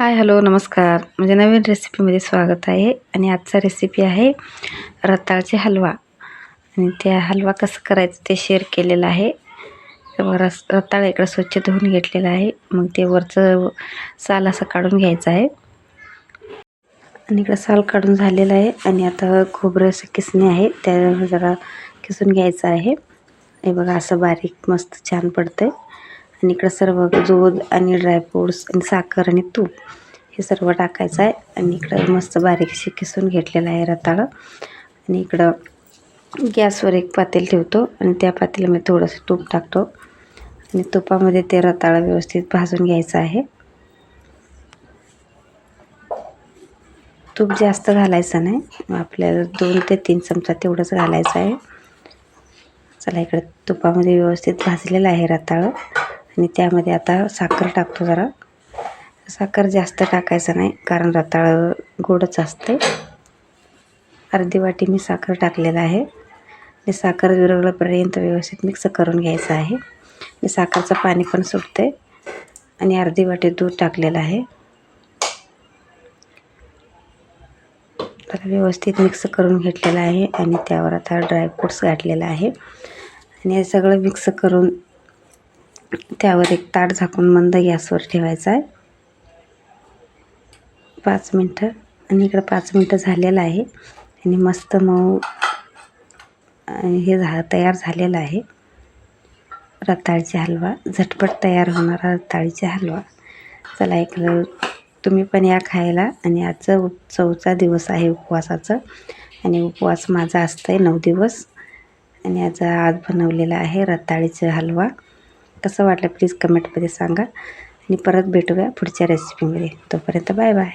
Hi hello नमस्कार. म्हणजे नवीन रेसिपीमध्ये स्वागत आहे. आणि आजचा रेसिपी आहे रताळचे हलवा. आणि त्या हलवा कसं करायचं ते शेअर केलेलं आहे. रस रताळ इकडं स्वच्छ धुवून घेतलेलं आहे. मग ते वरचं साल असं काढून घ्यायचं आहे. आणि इकडं साल काढून झालेलं आहे. आणि आता खोबरं असं किसणे आहे. त्या जरा किसून घ्यायचं आहे. हे बघा असं बारीक मस्त छान पडतं आहे आणि इकडं सर्व दूध आणि ड्रायफ्रूट्स आणि साखर आणि तूप हे सर्व टाकायचं आहे. आणि इकडं मस्त बारीकशी किसून घेतलेलं आहे रताळं. आणि इकडं गॅसवर एक पातेल ठेवतो आणि त्या पातेल्यामध्ये थोडंसं तूप टाकतो. आणि तुपामध्ये ते रताळं व्यवस्थित भाजून घ्यायचं आहे. तूप जास्त घालायचं नाही. आपल्याला दोन ते तीन चमचा तेवढंच घालायचं आहे. चला इकडे तुपामध्ये व्यवस्थित भाजलेलं आहे रताळं. आणि त्यामध्ये आता साखर टाकतो जरा. साखर जास्त टाकायचं नाही कारण रताळं गोडच असते. अर्धी वाटी मी साखर टाकलेलं आहे. आणि साखर विरगळपर्यंत व्यवस्थित मिक्स करून घ्यायचं आहे. आणि साखरचं पाणी पण सुटते आणि अर्धी वाटी दूध टाकलेलं आहे. तर व्यवस्थित मिक्स करून घेतलेलं आहे. आणि त्यावर आता ड्रायफ्रूट्स घातलेलं आहे. आणि हे सगळं मिक्स करून त्यावर एक ताट झाकून मंद गॅसवर ठेवायचा आहे. पाच मिनटं. आणि इकडं पाच मिनटं झालेलं आहे. आणि मस्त मऊ हे झा तयार झालेलं आहे. रताळीचा हलवा. झटपट तयार होणारा रताळीचा हलवा. चला एक तुम्ही पण या खायला. आणि आजचं चौथा दिवस आहे उपवासाचं. आणि उपवास माझा असतं आहे नऊ दिवस. आणि आज आज बनवलेला आहे रताळीचा हलवा. कसं वाटलं प्लीज कमेंटमध्ये सांगा. आणि परत भेटूया पुढच्या रेसिपीमध्ये तोपर्यंत बाय बाय